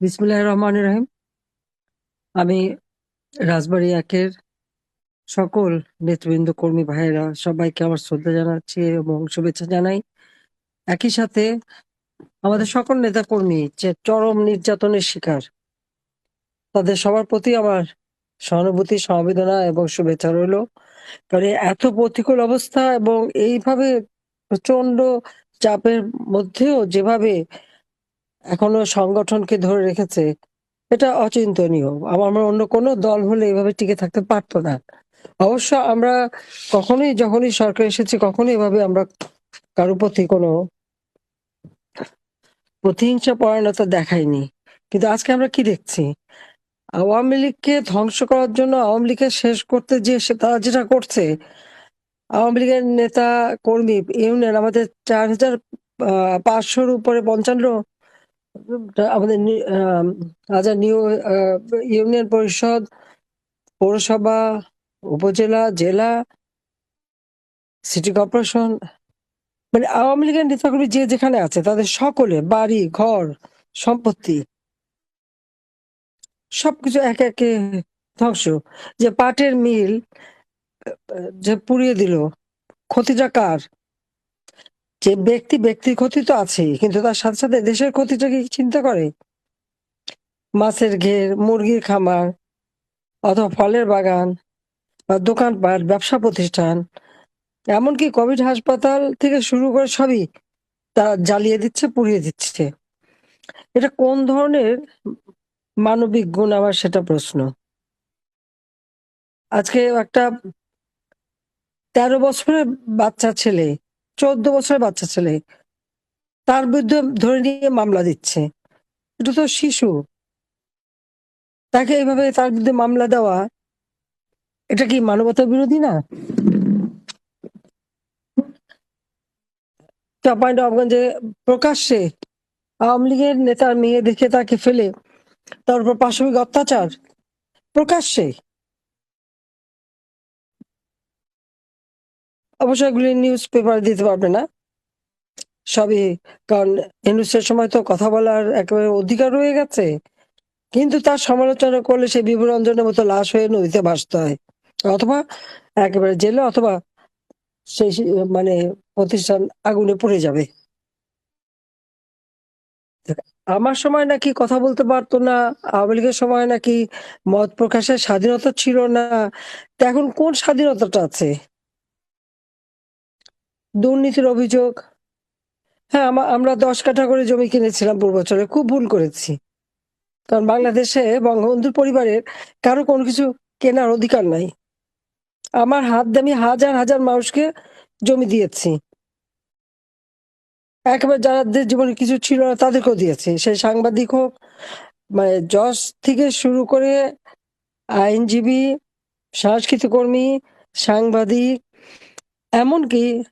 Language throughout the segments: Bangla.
বিসমুল্লাহ রহমান রহিম। আমি রাজবাড়ী একের সকল নেতৃবৃন্দ, কর্মী ভাইয়েরা সবাইকে আমার শ্রদ্ধা জানাচ্ছি এবং শুভেচ্ছা জানাই। একই সাথে আমাদের সকল নেতা কর্মী যে চরম নির্যাতনের শিকার, তাদের সবার প্রতি আমার সহানুভূতি, সমবেদনা এবং শুভেচ্ছা রইল। কারণ এত প্রতিকূল অবস্থা এবং এইভাবে প্রচণ্ড চাপের মধ্যেও যেভাবে এখনও সংগঠনকে ধরে রেখেছে, এটা অচিন্তনীয়। আমার অন্য কোনো দল হলে এভাবে টিকে থাকতে পারতো না। অবশ্য আমরা কখনোই, যখনই সরকার এসেছে, কখনোই এভাবে আমরা কারও প্রতি কোনো প্রতিহিংসা, পরায়ণতা দেখাইনি। কিন্তু আজকে আমরা কি দেখছি? আওয়ামী লীগকে ধ্বংস করার জন্য আওয়ামী লীগকে শেষ করতে যে তারা যেটা করছে, আওয়ামী লীগের নেতা কর্মী, ইউনিয়ন, আমাদের চার হাজার পাঁচশোর উপরে পঞ্চান্ন আমাদের হাজার নিউ ইউনিয়ন পরিষদ, পৌরসভা, উপজেলা, জেলা, সিটি কর্পোরেশন মানে আওয়ামী লীগের নেতাকর্মী যে যেখানে আছে, তাদের সকলে বাড়ি, ঘর, সম্পত্তি সবকিছু একে একে ধ্বংস। যে পাটের মিল যে পুড়িয়ে দিল, ক্ষতিটা কার? যে ব্যক্তি ব্যক্তির ক্ষতি তো আছেই, কিন্তু তার সাথে সাথে দেশের ক্ষতিটা কি চিন্তা করে? মাছের ঘের, মুরগির খামার, অথবা ফলের বাগান, বা দোকানপাট ব্যবসা প্রতিষ্ঠান, এমনকি কোভিড হাসপাতাল থেকে শুরু করে সবই তা জ্বালিয়ে দিচ্ছে, পুড়িয়ে দিচ্ছে। এটা কোন ধরনের মানবিক গুণ আমার সেটা প্রশ্ন। আজকে একটা তেরো বছরের বাচ্চা ছেলে চোদ্দ বছরের বাচ্চা ছেলে। তার বিরুদ্ধে ধরে নিয়ে মামলা দিচ্ছে। এটা তো শিশু। তাকে এইভাবে তার বিরুদ্ধে মামলা দেওয়া, এটা কি মানবতা বিরোধী না? প্রকাশ্যে আওয়ামী লীগের নেতার মেয়ে দেখে তাকে ফেলে, তার উপর পাশবিক অত্যাচার, প্রকাশ্যে। অবশ্য এগুলি নিউজ পেপার দিতে পারবে না। সবই, কারণ ইউনুসের সময় তো কথা বলার একেবারে অধিকার রয়ে গেছে। কিন্তু তার সমালোচনা করলে সে বিভুরঞ্জনের মতো লাশ হয়ে নদীতে ভাসতে হয়। অথবা একেবারে জেলে অথবা সেই মানে প্রতিষ্ঠান আগুনে পড়ে যাবে। আমার সময় নাকি কথা বলতে পারতো না, আওয়ামী লীগের সময় নাকি মত প্রকাশের স্বাধীনতা ছিল না। এখন কোন স্বাধীনতাটা আছে? দুর্নীতির অভিযোগ। হ্যাঁ আমা- আমরা দশ কাঠা করে জমি কিনেছিলাম পূর্বচলে খুব ভুল করেছি। কারণ বাংলাদেশে বঙ্গবন্ধুর পরিবারের কারও কোনো কিছু কেনার অধিকার নাই। আমার হাত দামি হাজার হাজার মানুষকে জমি দিয়েছি। একেবারে যাদের জীবনে কিছু ছিল না তাদেরকেও দিয়েছি। সেই সাংবাদিক হোক মানে জজ থেকে শুরু করে আইনজীবী, সাংস্কৃতিক কর্মী, সাংবাদিক, এমনকি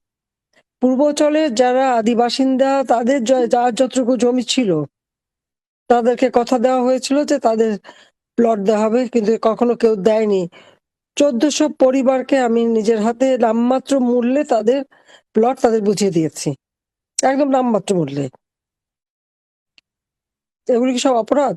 পূর্বচলের যারা আদিবাসিন্দা তাদের যার যতটুকু জমি ছিল, তাদেরকে কথা দেওয়া হয়েছিল যে তাদের প্লট দেওয়া হবে, কিন্তু কখনো কেউ দেয়নি। চোদ্দশো পরিবারকে আমি নিজের হাতে নামমাত্র মূল্যে তাদের প্লট তাদের বুঝিয়ে দিয়েছি। একদম নামমাত্র মূল্যে। এগুলি কি সব অপরাধ?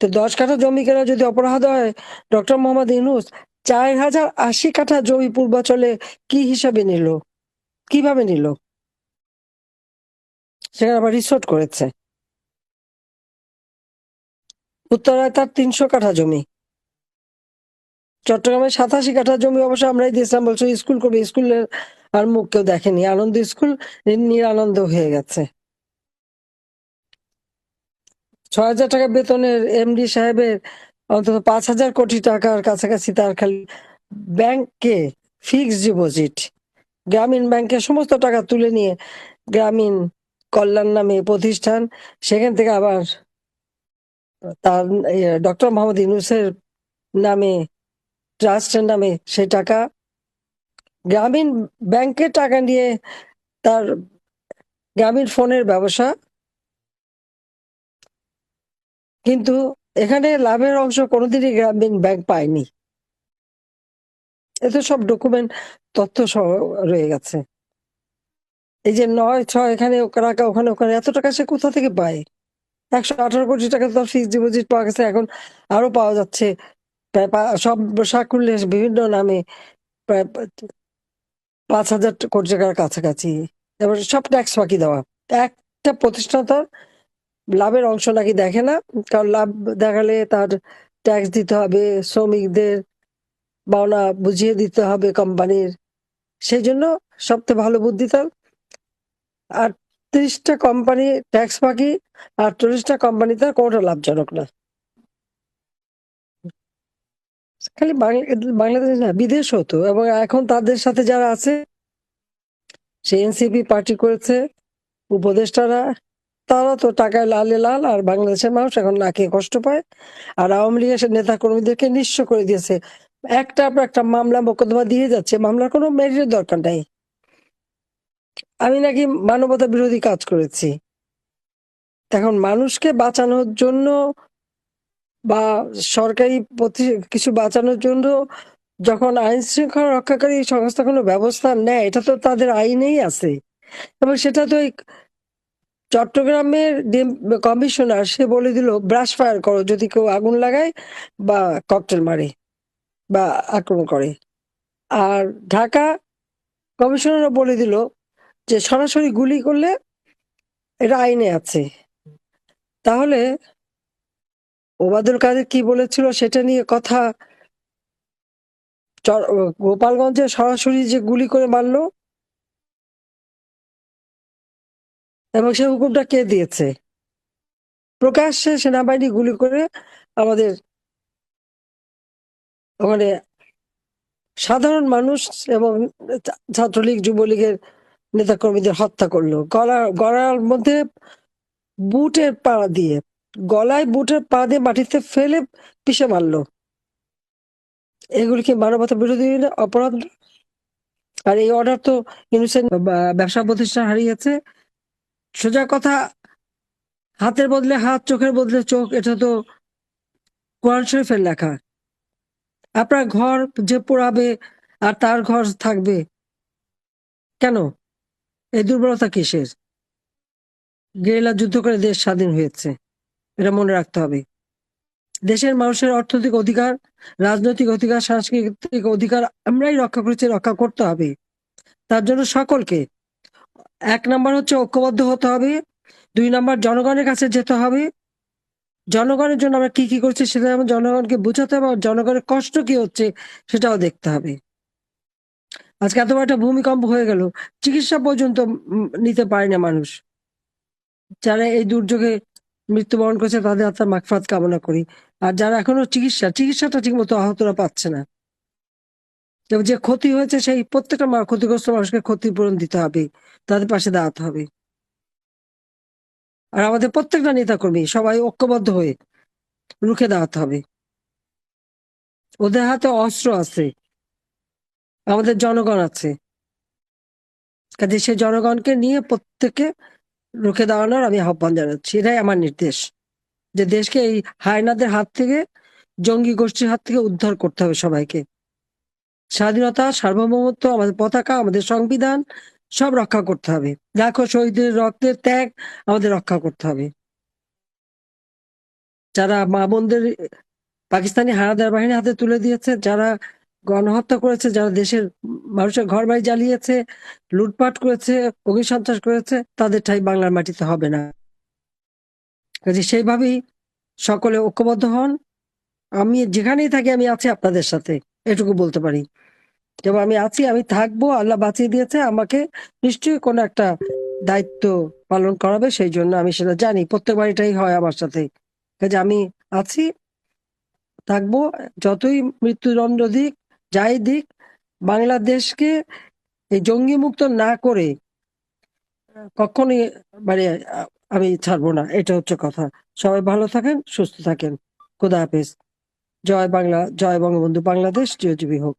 তো দশ কাঠা জমি কেনা যদি অপরাধ হয়, ডক্টর মোহাম্মদ ইউনুস চার হাজার আশি কাঠা জমি পূর্বাচলে কি হিসাবে নিল? কীভাবে নিল? সেখানে আবার রিসোর্ট করেছে। উত্তরায় তার তিনশো কাঠা জমি। চট্টগ্রামে সাতাশি কাঠা জমি অবশ্য আমরাই দিয়েছিলাম, বলছো স্কুল করবে। স্কুলের আর মুখ কেউ দেখেনি। আনন্দ স্কুল নিরানন্দ হয়ে গেছে। ছয় হাজার টাকা বেতনের এমডি সাহেবের অন্তত পাঁচ হাজার কোটি টাকার কাছাকাছি তার খালি ব্যাংকে ফিক্সড ডিপোজিট। গ্রামীণ ব্যাংকে সমস্ত টাকা তুলে নিয়ে গ্রামীণ কল্যাণ নামে প্রতিষ্ঠান, সেখান থেকে আবার তার ডক্টর মোহাম্মদ ইউনুসের নামে, ট্রাস্টের নামে সেই টাকা গ্রামীণ ব্যাংকের টাকা নিয়ে তার গ্রামীণ ফোনের ব্যবসা। কিন্তু এখানে লাভের অংশ কোনোদিনই গ্রামীণ ব্যাংক পায়নি। এতে সব ডকুমেন্ট তথ্য সহ রয়ে গেছে। এই যে নয়, ছয় এখানে টাকা ওখানে ওখানে, এত টাকা সে কোথা থেকে পায়? একশো আঠারো কোটি টাকা তো ফিক্সড ডিপোজিট পাওয়া গেছে, এখন আরও পাওয়া যাচ্ছে। সব সাকুল্যে বিভিন্ন নামে প্রায় পাঁচ হাজার কোটি টাকার কাছাকাছি। এবার সব ট্যাক্স বাকি দেওয়া। একটা প্রতিষ্ঠান তার লাভের অংশ নাকি দেখে না? কারণ লাভ দেখালে তার ট্যাক্স দিতে হবে, শ্রমিকদের পাওনা বুঝিয়ে দিতে হবে কোম্পানির সেই জন্য সবচেয়ে ভালো বুদ্ধি তার আটত্রিশটা কোম্পানি ট্যাক্স বাকি, আর চল্লিশটা কোম্পানি তার কোনোটা লাভজনক না। খালি বাংলাদেশ না বিদেশ হতো এবং এখন তাদের সাথে যারা আছে সে এনসিপি পার্টি করেছে, উপদেষ্টারা তারা তো টাকায় লালে লাল, আর বাংলাদেশের মানুষ এখন না খেয়ে কষ্ট পায়। আর আওয়ামী লীগের নেতা কর্মীদেরকে নিঃস্ব করে দিয়েছে। একটা পর একটা মামলা মোকদ্দমা দিয়ে যাচ্ছে। মামলার কোনো মেরিটের দরকার নাই। আমি নাকি মানবতা বিরোধী কাজ করেছি। এখন মানুষকে বাঁচানোর জন্য বা সরকারি কিছু বাঁচানোর জন্য যখন আইন শৃঙ্খলা রক্ষাকারী সংস্থা কোনো ব্যবস্থা নেয়, এটা তো তাদের আইনেই আছে। এবং সেটা তো চট্টগ্রামের কমিশনার, সে বলে দিল, ব্রাশ ফায়ার করো, যদি কেউ আগুন লাগায় বা ককটেল মারে বা আক্রমণ করে। আর ঢাকা কমিশনারও বলে দিল যে, সরাসরি গুলি করলে এটা আইনে আছে। তাহলে ওবাদুল কাদের কি বলেছিল সেটা নিয়ে কথা? গোপালগঞ্জে সরাসরি যে গুলি করে মারলো এবং সে হুকুমটা কে দিয়েছে? প্রকাশ্যে সেনাবাহিনী গুলি করে আমাদের ওখানে সাধারণ মানুষ এবং ছাত্রলীগ, যুবলীগের নেতাকর্মীদের হত্যা করল। গলা, গলার মধ্যে বুটের পা দিয়ে, গলায় বুটের পা দিয়ে মাটিতে ফেলে পিষে মারলো। এগুলি কি মানবতা বিরোধী? অপরাধ। আর এই অর্ডার তো ইনোসেন্ট ব্যবসা প্রতিষ্ঠান হারিয়েছে। সোজা কথা, হাতের বদলে হাত, চোখের বদলে চোখ, এটা তো কোরআন শরীফের লেখা। আপনার ঘর যে পোড়াবে আর তার ঘর থাকবে, কেন? এই দুর্বলতা কিসের? গেরিলা যুদ্ধ করে দেশ স্বাধীন হয়েছে, এটা মনে রাখতে হবে। দেশের মানুষের অর্থনৈতিক অধিকার, রাজনৈতিক অধিকার, সাংস্কৃতিক অধিকার, আমরাই রক্ষা করেছি, রক্ষা করতে হবে। তার জন্য সকলকে এক নাম্বার হচ্ছে ঐক্যবদ্ধ হতে হবে। দুই নাম্বার জনগণের কাছে যেতে হবে। জনগণের জন্য আমরা কি কি করছি সেটা যেমন জনগণকে বোঝাতে হবে জনগণের কষ্ট কি হচ্ছে সেটাও দেখতে হবে। আজকে এত একটা ভূমিকম্প হয়ে গেল, চিকিৎসা পর্যন্ত নিতে পারে না মানুষ। যারা এই দুর্যোগে মৃত্যুবরণ করেছে তাদের আত্মার মাগফাত কামনা করি। আর যারা এখনও চিকিৎসা, চিকিৎসাটা ঠিক মতো আহতরা পাচ্ছে না। যে ক্ষতি হয়েছে সেই প্রত্যেকটা ক্ষতিগ্রস্ত মানুষকে ক্ষতিপূরণ দিতে হবে, তাদের পাশে দাঁড়াতে হবে। আর আমাদের প্রত্যেকটা নেতাকর্মী সবাই ঐক্যবদ্ধ হয়ে রুখে দাঁড়াতে হবে। ওদের হাতে অস্ত্র আছে, আমাদের জনগণ আছে। কাজে সেই জনগণকে নিয়ে প্রত্যেকে রুখে দাঁড়ানোর আমি আহ্বান জানাচ্ছি। এটাই আমার নির্দেশ, যে দেশকে এই হায়নাদের হাত থেকে, জঙ্গি গোষ্ঠীর হাত থেকে উদ্ধার করতে হবে সবাইকে। স্বাধীনতা, সার্বভৌমত্ব, আমাদের পতাকা, আমাদের সংবিধান, সব রক্ষা করতে হবে। লাখো শহীদের রক্তের ত্যাগ আমাদের রক্ষা করতে হবে। যারা মা বোনদের পাকিস্তানি হানাদার বাহিনী হাতে তুলে দিয়েছে, যারা গণহত্যা করেছে, যারা দেশের মানুষের ঘর বাড়ি জ্বালিয়েছে, লুটপাট করেছে, অগ্নিসন্ত্রাস করেছে, তাদের ঠাই বাংলার মাটিতে হবে না। কাজে সেইভাবেই সকলে ঐক্যবদ্ধ হন। আমি যেখানেই থাকি, আমি আছি আপনাদের সাথে। এটুকু বলতে পারি। যেমন আমি আছি, আমি থাকব, আল্লাহ বাঁচিয়ে দিয়েছে, আমাকে নিশ্চয়ই কোনো একটা দায়িত্ব পালন করাবে সেই জন্য আমি সেটা জানি। প্রত্যেকবার এটাই হয় আমার সাথে। কাজে আমি আছি, থাকব, যতই মৃত্যুদণ্ড দিক, যাই দিক, বাংলাদেশকে এই জঙ্গি মুক্ত না করে কখনই মানে আমি ছাড়বো না। এটা হচ্ছে কথা। সবাই ভালো থাকেন, সুস্থ থাকেন। খোদা হাফেজ। জয় বাংলা জয় বঙ্গবন্ধু বাংলাদেশ জয়জীবী হোক